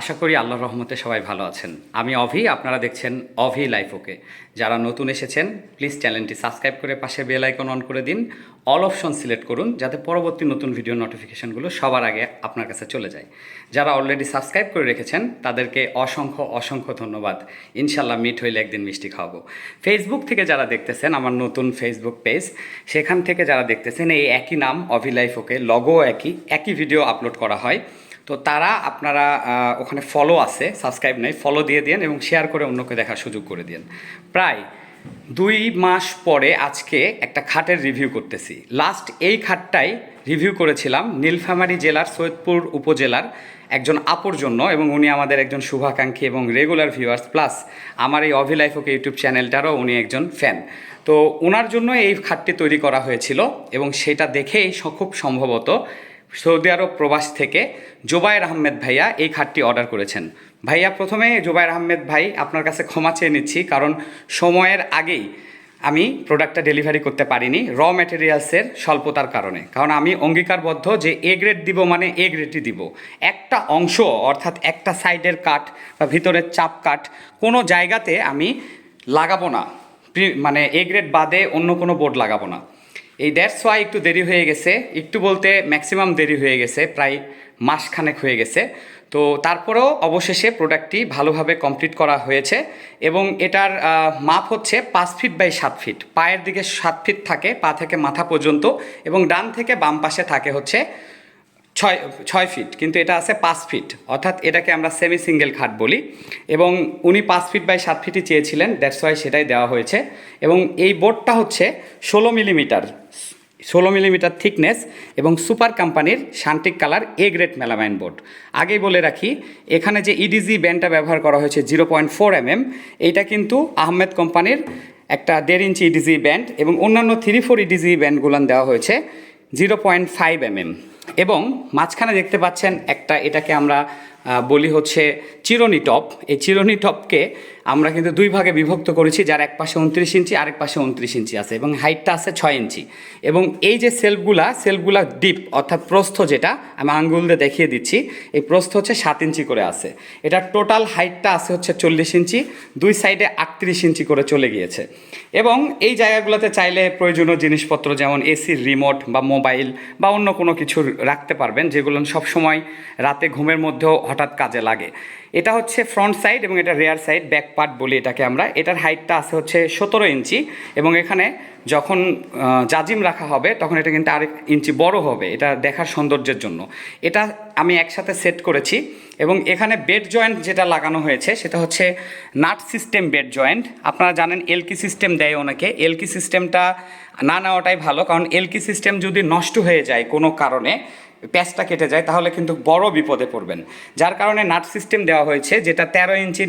আশা করি আল্লাহর রহমতে সবাই ভালো আছেন। আমি অভি, আপনারা দেখছেন অভি লাইফ ওকে যারা নতুন এসেছেন প্লিজ চ্যানেলটি সাবস্ক্রাইব করে পাশে বেল আইকন অন করে দিন। অল অপশন সিলেক্ট করুন, যাতে পরবর্তী নতুন ভিডিও নোটিফিকেশনগুলো সবার আগে আপনার কাছে চলে যায়। যারা অলরেডি সাবস্ক্রাইব করে রেখেছেন, তাদেরকে অসংখ্য অসংখ্য ধন্যবাদ। ইনশাল্লাহ মিট হইলে একদিন মিষ্টি খাওয়াবো। ফেসবুক থেকে যারা দেখতেছেন, আমার নতুন ফেসবুক পেজ সেখান থেকে যারা দেখতেছেন, এই একই নাম অভি লাইফ ওকে লগো একই একই ভিডিও আপলোড করা হয়। তো তারা আপনারা ওখানে ফলো আছে সাবস্ক্রাইব নেই ফলো দিয়ে দিন এবং শেয়ার করে অন্যকে দেখার সুযোগ করে দিন প্রায় দুই মাস পরে আজকে একটা খাটের রিভিউ করতেছি। লাস্ট এই খাটটাই রিভিউ করেছিলাম নীলফামারী জেলার সৈয়দপুর উপজেলার একজন আপুর জন্য এবং উনি আমাদের একজন শুভাকাঙ্ক্ষী এবং রেগুলার ভিউয়ার্স প্লাস আমার এই অভি লাইফ ওকে ইউটিউব চ্যানেলটারও উনি একজন ফ্যান তো ওনার জন্য এই খাটটি তৈরি করা হয়েছিল এবং সেটা দেখেই খুব সম্ভবত সৌদি আরব প্রবাস থেকে জোবায়ের আহমেদ ভাইয়া এই খাটটি অর্ডার করেছেন। ভাইয়া, প্রথমে জোবায়ের আহমেদ ভাই আপনার কাছে ক্ষমা চেয়ে নিচ্ছি, কারণ সময়ের আগেই আমি প্রোডাক্টটা ডেলিভারি করতে পারিনি র ম্যাটেরিয়ালসের স্বল্পতার কারণে। কারণ আমি অঙ্গীকারবদ্ধ যে এ গ্রেড দিব মানে এ গ্রেডই দিব। একটা অংশ, অর্থাৎ একটা সাইডের কাঠ বা ভিতরের চাপ কাঠ কোনো জায়গাতে আমি লাগাবো না। মানে এ গ্রেড বাদে অন্য কোনো বোর্ড লাগাবো না। এই দ্যাটস ওয়াই একটু দেরি হয়ে গেছে। একটু বলতে ম্যাক্সিমাম দেরি হয়ে গেছে, প্রায় মাসখানেক হয়ে গেছে। তো তারপরেও অবশেষে প্রোডাক্টটি ভালোভাবে কমপ্লিট করা হয়েছে এবং এটার মাপ হচ্ছে পাঁচ ফিট বাই সাত ফিট পায়ের দিকে সাত ফিট থাকে, পা থেকে মাথা পর্যন্ত এবং ডান থেকে বাম পাশে থাকে হচ্ছে ছয় ছয় ফিট কিন্তু এটা আছে পাঁচ ফিট অর্থাৎ এটাকে আমরা সেমি সিঙ্গেল খাট বলি। এবং উনি পাঁচ ফিট বাই সাত ফিটই চেয়েছিলেন দ্যাটস ওয়াই সেটাই দেওয়া হয়েছে। এবং এই বোর্ডটা হচ্ছে ষোলো মিলিমিটার ষোলো মিলিমিটার থিকনেস এবং সুপার কোম্পানির শান্তিক colour A grade melamine board. আগেই বলে রাখি, এখানে যে ইডিজি ব্যান্ডটা ব্যবহার করা হয়েছে জিরো পয়েন্ট ফোর এমএম এইটা কিন্তু আহমেদ কোম্পানির একটা দেড় ইঞ্চি ইডিজি ব্যান্ড এবং অন্যান্য থ্রি ফোর ইডিজি ব্যান্ডগুলান দেওয়া হয়েছে জিরো পয়েন্ট ফাইভ এমএম এবং মাঝখানে দেখতে পাচ্ছেন একটা এটাকে আমরা বলি হচ্ছে চিরনি টপ। এই চিরনি টপকে আমরা কিন্তু দুই ভাগে বিভক্ত করেছি, যার এক পাশে উনত্রিশ ইঞ্চি, আরেক পাশে উনত্রিশ ইঞ্চি আছে এবং হাইটটা আছে ছয় ইঞ্চি। এবং এই যে সেলফগুলা সেলফগুলা ডিপ, অর্থাৎ প্রস্থ যেটা, আমি আঙ্গুল দিয়ে দেখিয়ে দিচ্ছি, এই প্রস্থ হচ্ছে সাত ইঞ্চি করে আছে। এটা টোটাল হাইটটা আছে হচ্ছে চল্লিশ ইঞ্চি, দুই সাইডে আটত্রিশ ইঞ্চি করে চলে গিয়েছে। এবং এই জায়গাগুলোতে চাইলে প্রয়োজনীয় জিনিসপত্র যেমন এসির রিমোট বা মোবাইল বা অন্য কোনো কিছু রাখতে পারবেন, যেগুলো সবসময় রাতে ঘুমের মধ্যেও হঠাৎ কাজে লাগে। এটা হচ্ছে ফ্রন্ট সাইড এবং এটা রেয়ার সাইড ব্যাক পার্ট বলি এটাকে আমরা। এটার হাইটটা আছে হচ্ছে সতেরো ইঞ্চি এবং এখানে যখন জাজিম রাখা হবে, তখন এটা কিন্তু আরেক ইঞ্চি বড় হবে। এটা দেখার সৌন্দর্যের জন্য। এটা আমি একসাথে সেট করেছি এবং এখানে বেড জয়েন্ট যেটা লাগানো হয়েছে, সেটা হচ্ছে নাট সিস্টেম বেড জয়েন্ট আপনারা জানেন এলকি সিস্টেম দেয় অনেকে। এলকি সিস্টেমটা না নেওয়াটাই ভালো, কারণ এলকি সিস্টেম যদি নষ্ট হয়ে যায় কোনো কারণে প্যাচটা কেটে যায়, তাহলে কিন্তু বড় বিপদে পড়বেন। যার কারণে নাট সিস্টেম দেওয়া হয়েছে যেটা তেরো ইঞ্চি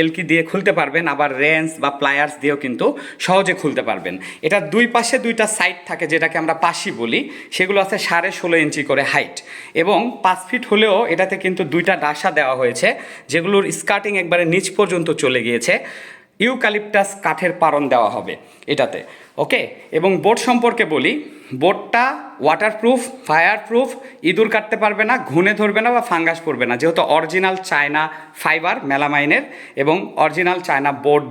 এলকি দিয়ে খুলতে পারবেন, আবার রেঞ্জ বা প্লায়ার্স দিয়েও কিন্তু সহজে খুলতে পারবেন। এটা দুই পাশে দুইটা সাইড থাকে যেটাকে আমরা পাশি বলি, সেগুলো আছে সাড়ে ষোলো ইঞ্চি করে হাইট। এবং পাঁচ ফিট হলেও এটাতে কিন্তু দুইটা ডাসা দেওয়া হয়েছে, যেগুলোর স্কার্টিং একবারে নিচ পর্যন্ত চলে গিয়েছে। ইউক্যালিপটাস কাঠের পারণ দেওয়া হবে এটাতে। ওকে এবং বোর্ড সম্পর্কে বলি বোর্ডটা ওয়াটারপ্রুফ ফায়ারপ্রুফ ইঁদুর কাটতে পারবে না ঘুনে ধরবে না বা ফাঙ্গাস পড়বে না। যেহেতু অরিজিনাল চায়না ফাইবার মেলামাইনের এবং অরিজিনাল চায়না বোর্ড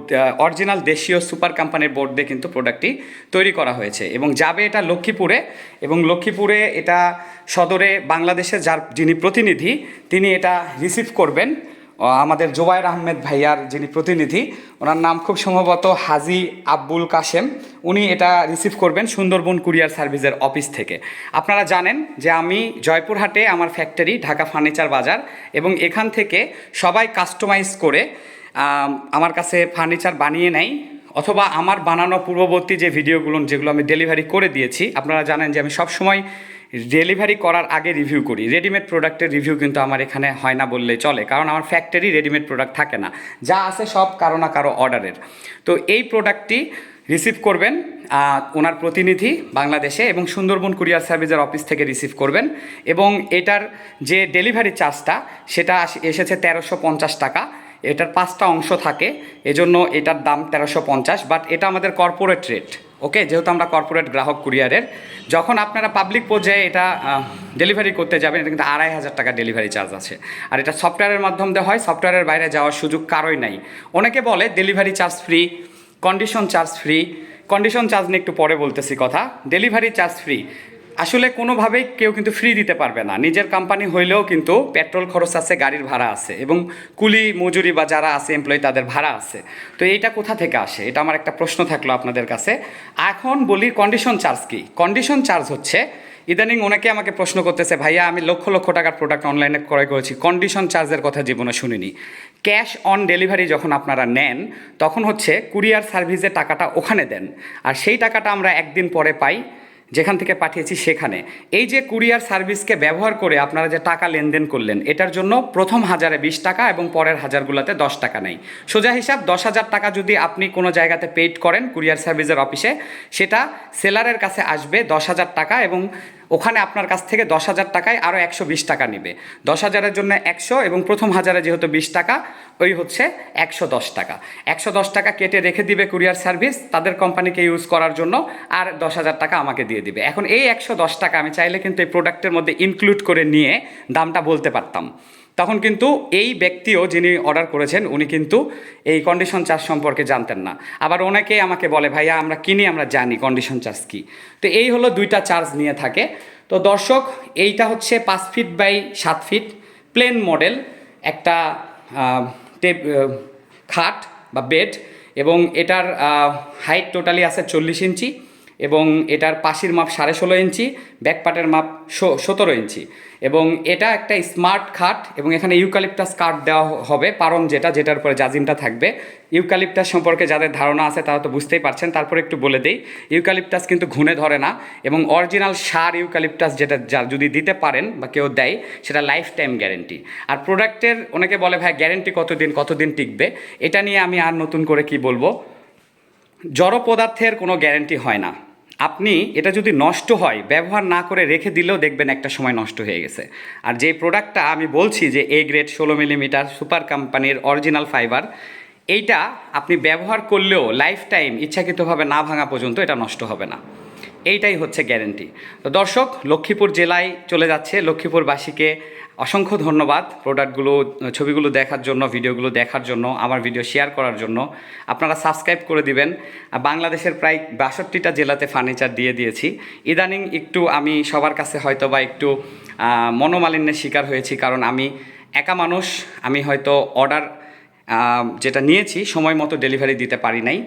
অরিজিনাল দেশীয় সুপার কোম্পানির বোর্ড দিয়ে কিন্তু প্রোডাক্টটি তৈরি করা হয়েছে। এবং যাবে এটা লক্ষ্মীপুরে, এবং লক্ষ্মীপুরে এটা সদরে বাংলাদেশের যার যিনি প্রতিনিধি, তিনি এটা রিসিভ করবেন। আমাদের জোবায়ের আহমেদ ভাইয়ার যিনি প্রতিনিধি, ওনার নাম খুব সম্ভবত হাজি আব্বুল কাশেম। উনি এটা রিসিভ করবেন সুন্দরবন কুরিয়ার সার্ভিসের অফিস থেকে। আপনারা জানেন যে আমি জয়পুরহাটে আমার ফ্যাক্টরি ঢাকা ফার্নিচার বাজার এবং এখান থেকে সবাই কাস্টমাইজ করে আমার কাছে ফার্নিচার বানিয়ে নেয়, অথবা আমার বানানো পূর্ববর্তী যে ভিডিওগুলো, যেগুলো আমি ডেলিভারি করে দিয়েছি, আপনারা জানেন যে আমি সবসময় ডেলিভারি করার আগে রিভিউ করি। রেডিমেড প্রোডাক্টের রিভিউ কিন্তু আমার এখানে হয় না বললেই চলে, কারণ আমার ফ্যাক্টরি রেডিমেড প্রোডাক্ট থাকে না। যা আছে সব কারও না কারও অর্ডারের তো এই প্রোডাক্টটি রিসিভ করবেন ওনার প্রতিনিধি বাংলাদেশে এবং সুন্দরবন কুরিয়ার সার্ভিসের অফিস থেকে রিসিভ করবেন। এবং এটার যে ডেলিভারি চার্জটা সেটা এসেছে তেরোশো পঞ্চাশ টাকা। এটার পাঁচটা অংশ থাকে, এজন্য এটার দাম তেরোশো পঞ্চাশ বাট এটা আমাদের কর্পোরেট রেট ওকে, যেহেতু আমরা কর্পোরেট গ্রাহক কুরিয়ারের যখন আপনারা পাবলিক পর্যায়ে এটা ডেলিভারি করতে যাবেন, এটা কিন্তু আড়াই হাজার টাকা ডেলিভারি চার্জ আছে। আর এটা সফটওয়্যারের মাধ্যম দিয়ে হয় সফটওয়্যারের বাইরে যাওয়ার সুযোগ কারোই নাই। অনেকে বলে delivery charge free condition charge free condition charge নিয়ে একটু পরে বলতেছি কথা। ডেলিভারি চার্জ ফ্রি আসলে কোনোভাবেই কেউ কিন্তু ফ্রি দিতে পারবে না। নিজের কোম্পানি হইলেও কিন্তু পেট্রোল খরচ আছে, গাড়ির ভাড়া আছে এবং কুলি, মজুরি বা যারা আছে এমপ্লয়ি তাদের ভাড়া আছে। তো এইটা কোথা থেকে আসে? এটা আমার একটা প্রশ্ন থাকল আপনাদের কাছে। এখন বলি কন্ডিশন চার্জ কি? কন্ডিশন চার্জ হচ্ছে, ইদানিং অনেকে আমাকে প্রশ্ন করতেছে, ভাইয়া, আমি লক্ষ লক্ষ টাকার প্রোডাক্ট অনলাইনে ক্রয় করেছি কন্ডিশন চার্জের কথা জীবনে শুনিনি। ক্যাশ অন ডেলিভারি যখন আপনারা নেন, তখন হচ্ছে কুরিয়ার সার্ভিসের টাকাটা ওখানে দেন। আর সেই টাকাটা আমরা একদিন পরে পাই যেখান থেকে পাঠিয়েছি সেখানে। এই যে কুরিয়ার সার্ভিসকে ব্যবহার করে আপনারা যে টাকা লেনদেন করলেন, এটার জন্য প্রথম হাজারে বিশ টাকা এবং পরের হাজারগুলোতে দশ টাকা নেই। সোজা হিসাব, দশ হাজার টাকা যদি আপনি কোনো জায়গাতে পেইড করেন কুরিয়ার সার্ভিসের অফিসে, সেটা সেলারের কাছে আসবে দশ হাজার টাকা এবং ওখানে আপনার কাছ থেকে দশ হাজার টাকায় আরও একশো বিশ টাকা নেবে। দশ হাজারের জন্য একশো এবং প্রথম হাজারে যেহেতু বিশ টাকা, ওই হচ্ছে একশো দশ টাকা। একশো দশ টাকা কেটে রেখে দিবে কুরিয়ার সার্ভিস তাদের কোম্পানিকে ইউজ করার জন্য আর দশ হাজার টাকা আমাকে দিয়ে দিবে। এখন এই একশো দশ টাকা আমি চাইলে কিন্তু এই প্রোডাক্টের মধ্যে ইনক্লুড করে নিয়ে দামটা বলতে পারতাম। তখন কিন্তু এই ব্যক্তিও যিনি অর্ডার করেছেন, উনি কিন্তু এই কন্ডিশন চার্জ সম্পর্কে জানতেন না। আবার অনেকে আমাকে বলে, ভাইয়া, আমরা কিনি, আমরা জানি কন্ডিশন চার্জ কী? তো এই হলো দুইটা চার্জ নিয়ে থাকে। তো দর্শক, এইটা হচ্ছে পাঁচ ফিট বাই সাত ফিট প্লেন মডেল একটা খাট বা বেড এবং এটার হাইট টোটালি আছে চল্লিশ ইঞ্চি। এবং এটার পাশির মাপ সাড়ে ষোলো ইঞ্চি ব্যাকপাটের মাপ সতেরো ইঞ্চি। এবং এটা একটা স্মার্ট খাট এবং এখানে ইউকালিপটাস কাঠ দেওয়া হবে, পারম যেটা, যেটার উপরে জাজিমটা থাকবে। ইউকালিপটাস সম্পর্কে যাদের ধারণা আছে তারা তো বুঝতেই পারছেন, তারপরে একটু বলে দিই। ইউকালিপটাস কিন্তু ঘুনে ধরে না এবং অরিজিনাল সার ইউকালিপটাস যেটা, যা যদি দিতে পারেন বা কেউ দেয়, সেটা লাইফ টাইম গ্যারেন্টি আর প্রোডাক্টের অনেকে বলে, ভাই গ্যারেন্টি কতদিন কতদিন টিকবে? এটা নিয়ে আমি আর নতুন করে কি বলব? জড় পদার্থের কোনো গ্যারেন্টি হয় না। আপনি এটা যদি নষ্ট হয়, ব্যবহার না করে রেখে দিলেও দেখবেন একটা সময় নষ্ট হয়ে গেছে। আর যে প্রোডাক্টটা আমি বলছি যে এ গ্রেড ষোলো মিলিমিটার সুপার কোম্পানির অরিজিনাল ফাইবার এইটা আপনি ব্যবহার করলেও লাইফ টাইম ইচ্ছাকৃতভাবে না ভাঙা পর্যন্ত এটা নষ্ট হবে না। এইটাই হচ্ছে গ্যারেন্টি তো দর্শক, লক্ষ্মীপুর জেলায় চলে যাচ্ছে। লক্ষ্মীপুরবাসীকে অসংখ্য ধন্যবাদ প্রোডাক্টগুলো, ছবিগুলো দেখার জন্য, ভিডিওগুলো দেখার জন্য, আমার ভিডিও শেয়ার করার জন্য। আপনারা সাবস্ক্রাইব করে দিবেন। বাংলাদেশের প্রায় বাষট্টিটা জেলাতে ফার্নিচার দিয়ে দিয়েছি। ইদানিং একটু আমি সবার কাছে হয়তো বা একটু মনোমালিন্যের শিকার হয়েছি। কারণ আমি একা মানুষ, আমি হয়তো অর্ডার যেটা নিয়েছি, সময় মতো ডেলিভারি দিতে পারি নাই।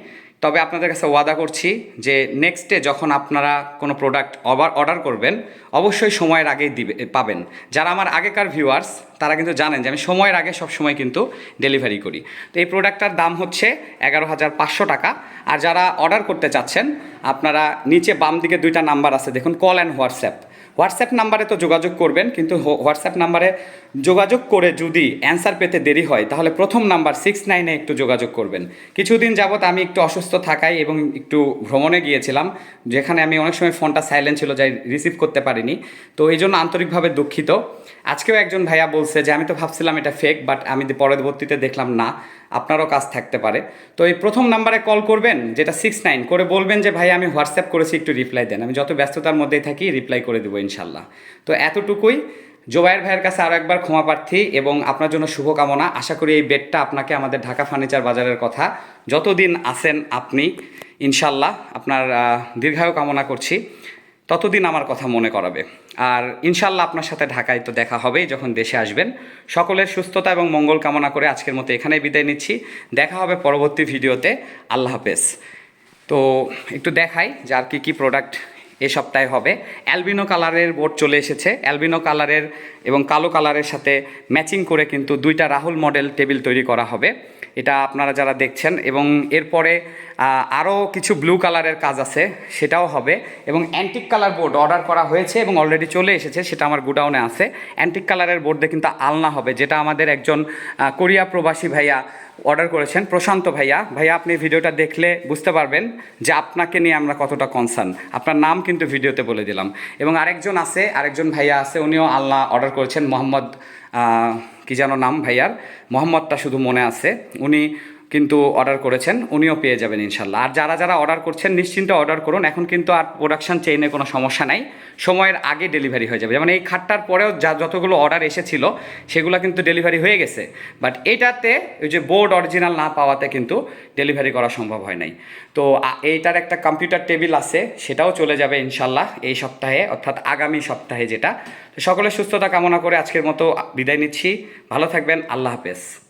তবে আপনাদের কাছে ওয়াদা করছি যে নেক্সট ডে যখন আপনারা কোনো প্রোডাক্ট অবার অর্ডার করবেন, অবশ্যই সময়ের আগেই দিবে, পাবেন। যারা আমার আগেকার ভিউয়ার্স তারা কিন্তু জানেন যে আমি সময়ের আগে সব সময় কিন্তু ডেলিভারি করি। তো এই প্রোডাক্টটার দাম হচ্ছে এগারো হাজার পাঁচশো টাকা। আর যারা অর্ডার করতে চাচ্ছেন, আপনারা নিচে বাম দিকে দুইটা নাম্বার আছে, দেখুন কল অ্যান্ড হোয়াটসঅ্যাপ হোয়াটসঅ্যাপ নাম্বারে তো যোগাযোগ করবেন, কিন্তু হোয়াটসঅ্যাপ নাম্বারে যোগাযোগ করে যদি অ্যান্সার পেতে দেরি হয়, তাহলে প্রথম নাম্বার সিক্স নাইনে একটু যোগাযোগ করবেন। কিছুদিন যাবৎ আমি একটু অসুস্থ থাকাই এবং একটু ভ্রমণে গিয়েছিলাম, যেখানে আমি অনেক সময় ফোনটা সাইলেন্ট ছিল, যাই রিসিভ করতে পারিনি। তো এই জন্য আন্তরিকভাবে দুঃখিত। আজকেও একজন ভাইয়া বলছে যে, আমি তো ভাবছিলাম এটা ফেক বাট আমি পরবর্তীতে দেখলাম না। আপনারও কাজ থাকতে পারে। তো এই প্রথম নাম্বারে কল করবেন, যেটা সিক্স নাইন করে বলবেন যে, ভাই, আমি হোয়াটসঅ্যাপ করেছি, একটু রিপ্লাই দেন। আমি যত ব্যস্ততার মধ্যেই থাকি রিপ্লাই করে দেবো ইনশাল্লাহ। তো এতটুকুই। জোবাইর ভাইয়ের কাছে আরও একবার ক্ষমা প্রার্থী এবং আপনার জন্য শুভকামনা। আশা করি এই বেডটা আপনাকে আমাদের ঢাকা ফার্নিচার বাজারের কথা, যতদিন আছেন আপনি, ইনশাল্লাহ আপনার দীর্ঘায়ু কামনা করছি। ততদিন আমার কথা মনে করাবে। আর ইনশাল্লাহ আপনার সাথে ঢাকায় তো দেখা হবেই যখন দেশে আসবেন। সকলের সুস্থতা এবং মঙ্গল কামনা করে আজকের মতো এখানেই বিদায় নিচ্ছি। দেখা হবে পরবর্তী ভিডিওতে। আল্লাহ হাফেজ। তো একটু দেখাই যে আর কী কী প্রোডাক্ট এ সপ্তাহে হবে। অ্যালবিনো কালারের বোর্ড চলে এসেছে। অ্যালবিনো কালারের এবং কালো কালারের সাথে ম্যাচিং করে কিন্তু দুইটা রাহুল মডেল টেবিল তৈরি করা হবে। এটা আপনারা যারা দেখছেন এবং এরপরে আরও কিছু ব্লু কালারের কাজ আছে, সেটাও হবে। এবং অ্যান্টিক কালার বোর্ড অর্ডার করা হয়েছে এবং অলরেডি চলে এসেছে, সেটা আমার গুডাউনে আছে। অ্যান্টিক কালারের বোর্ডে কিন্তু আলনা হবে, যেটা আমাদের একজন কোরিয়া প্রবাসী ভাইয়া অর্ডার করেছেন, প্রশান্ত ভাইয়া। ভাইয়া, আপনি ভিডিওটা দেখলে বুঝতে পারবেন যে আপনাকে নিয়ে আমরা কতটা কনসার্ন আপনার নাম কিন্তু ভিডিওতে বলে দিলাম। এবং আরেকজন আছে, আরেকজন ভাইয়া আছে, উনিও আল্লাহ অর্ডার করেছেন, মোহাম্মদ কি যেন নাম ভাইয়ার মোহাম্মদটা শুধু মনে আছে। উনি কিন্তু অর্ডার করেছেন, উনিও পেয়ে যাবেন ইনশাল্লাহ আর যারা যারা অর্ডার করছেন, নিশ্চিন্তে অর্ডার করুন। এখন কিন্তু আর প্রোডাকশান চেইনে কোনো সমস্যা নাই। সময়ের আগে ডেলিভারি হয়ে যাবে। যেমন এই খাটটার পরেও যা যতগুলো অর্ডার এসেছিল, সেগুলো কিন্তু ডেলিভারি হয়ে গেছে। বাট এটাতে ওই যে বোর্ড অরিজিনাল না পাওয়াতে কিন্তু ডেলিভারি করা সম্ভব হয় নাই। তো এইটার একটা কম্পিউটার টেবিল আছে, সেটাও চলে যাবে ইনশাল্লাহ এই সপ্তাহে, অর্থাৎ আগামী সপ্তাহে যেটা। সকলের সুস্থতা কামনা করে আজকের মতো বিদায় নিচ্ছি। ভালো থাকবেন। আল্লাহ হাফেজ।